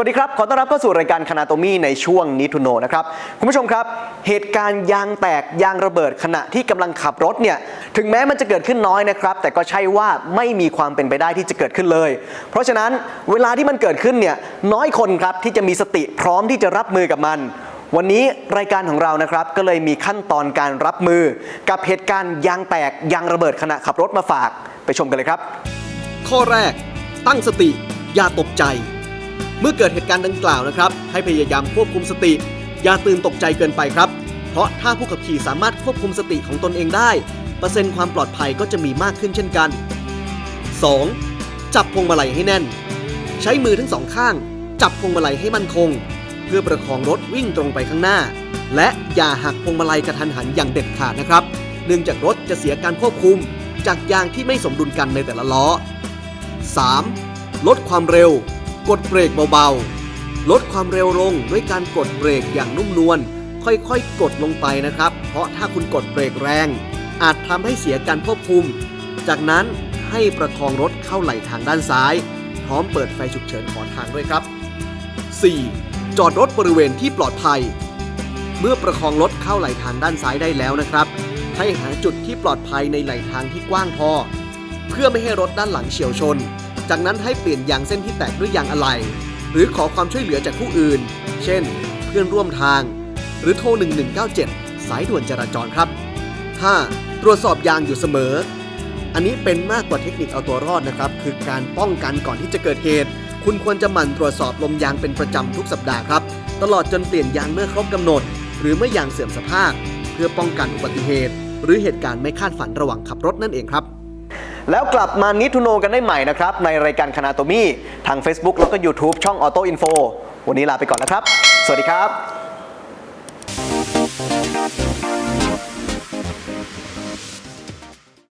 วัสดีครับ ขอต้อนรับเข้าสู่รายการคณาโตมี่ในช่วงนิทุโนนะครับ คุณผู้ชมครับ เหตุการณ์ยางแตกยางระเบิดขณะที่กำลังขับรถเนี่ย ถึงแม้มันจะเกิดขึ้นน้อยนะครับ แต่ก็ใช่ว่าไม่มีความเป็นไปได้ที่จะเกิดขึ้นเลย เพราะฉะนั้นเวลาที่มันเกิดขึ้นเนี่ยน้อยคนครับที่จะมีสติพร้อมที่จะรับมือกับมันวันนี้รายการของเรานะครับก็เลยมีขั้นตอนการรับมือ กับเหตุการณ์ยางแตกยางระเบิดขณะขับรถมาฝากไปชมกันเลยครับ ข้อแรก ตั้งสติ อย่าตกใจ เมื่อเกิดเหตุการณ์ดังกล่าวนะครับให้พยายามควบคุมสติ อย่าตื่นตกใจเกินไปครับ เพราะถ้าผู้ขับขี่สามารถควบคุมสติของตนเองได้ เปอร์เซ็นต์ความปลอดภัยก็จะมีมากขึ้นเช่นกัน 2. จับพวงมาลัยให้แน่น ใช้มือทั้งสองข้าง จับพวงมาลัยให้มั่นคง เพื่อประคองรถวิ่งตรงไปข้างหน้า และอย่าหักพวงมาลัยกระทันหันอย่างเด็ดขาดนะครับ เนื่องจากรถจะเสียการควบคุม จากยางที่ไม่สมดุลกันในแต่ละล้อ 3. ลดความเร็ว กดเบรกเบาๆ ลดความเร็วลงด้วยการกดเบรกอย่างนุ่มนวล ค่อยๆ กดลงไปนะครับ เพราะถ้าคุณกดเบรกแรง อาจทำให้เสียการควบคุม จากนั้นให้ประคองรถเข้าไหลทางด้านซ้าย พร้อมเปิดไฟฉุกเฉินขอทางด้วยครับ 4. จอดรถบริเวณที่ปลอดภัย เมื่อประคองรถเข้าไหลทางด้านซ้ายได้แล้วนะครับ ให้หาจุดที่ปลอดภัยในไหลทางที่กว้างพอ เพื่อไม่ให้รถด้านหลังเฉียวชน จากนั้นให้เปลี่ยนยางเส้นที่แตกด้วยยางอะไหล่หรือขอความช่วยเหลือจากผู้อื่น เช่น เพื่อนร่วมทาง หรือโทร 1197 สายด่วนจราจรครับ 5. ตรวจสอบยางอยู่เสมอ อันนี้เป็นมากกว่าเทคนิคเอาตัวรอดนะครับ คือการป้องกันก่อนที่จะเกิดเหตุ คุณควรจะหมั่นตรวจสอบลมยางเป็นประจำทุกสัปดาห์ครับ ตลอดจนเปลี่ยนยางเมื่อครบกำหนด หรือเมื่อยางเสื่อมสภาพ เพื่อป้องกันอุบัติเหตุ หรือเหตุการณ์ไม่คาดฝันระหว่างขับรถนั่นเองครับ แล้วกลับมานิทุโนกันได้ใหม่นะครับ ในรายการคณาโตมี่ทาง Facebook แล้วก็ YouTube ช่องออโต้อินโฟวันนี้ลาไปก่อนนะครับ สวัสดีครับ